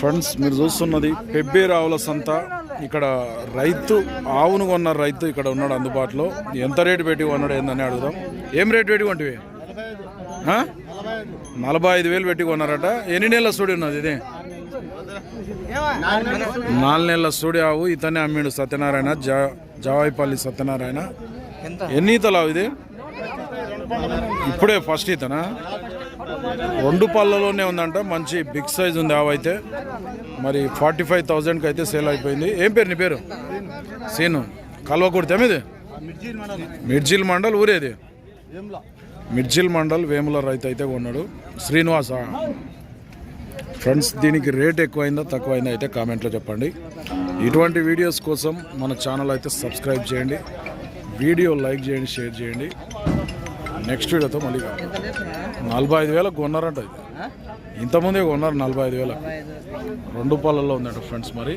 Friends మీరు చూస్తున్నది పెబ్బేరావుల సంత. ఇక్కడ రైతు ఆవును కొన్న రైతు ఇక్కడ ఉన్నాడు అందుబాటులో. ఎంత రేటు పెట్టి కొన్నాడు ఏందని అడుగుదాం. ఏం రేటు పెట్టి కొంటివి? నలభై ఐదు వేలు పెట్టి కొన్నారట. ఎన్ని నెలల స్టూడియో ఉన్నది ఇది? నాలుగు నెలల స్టూడియో ఆవు. ఇతనే అమ్మిడు సత్యనారాయణ జా జావాయిపల్లి సత్యనారాయణ. ఎన్ని ఇతలావు ఇది? ఇప్పుడే ఫస్ట్ ఈతనా? రెండు పళ్ళలోనే ఉందంట. మంచి బిగ్ సైజ్ ఉంది అవైతే మరి ఫార్టీ ఫైవ్ థౌజండ్కి అయితే సేల్ అయిపోయింది. ఏం పేరు నీ పేరు? సీను. కల్వకుర్తి ఇది మిర్జిల్ మండల్ ఊరేది మిర్జిల్ మండల్ వేముల రైతు అయితే కొన్నాడు. శ్రీనివాస. ఫ్రెండ్స్ దీనికి రేట్ ఎక్కువైందా తక్కువైందా అయితే కామెంట్లో చెప్పండి. ఇటువంటి వీడియోస్ కోసం మన ఛానల్ అయితే సబ్స్క్రైబ్ చేయండి. వీడియో లైక్ చేయండి షేర్ చేయండి. నెక్స్ట్ వీడియోతో మళ్ళీ. నలభై ఐదు వేలకు కొన్నారంట ఇది. ఇంతకుముందే కొన్నారు నలభై ఐదు వేలకు రెండు పాలల్లో ఉందంట ఫ్రెండ్స్ మరి.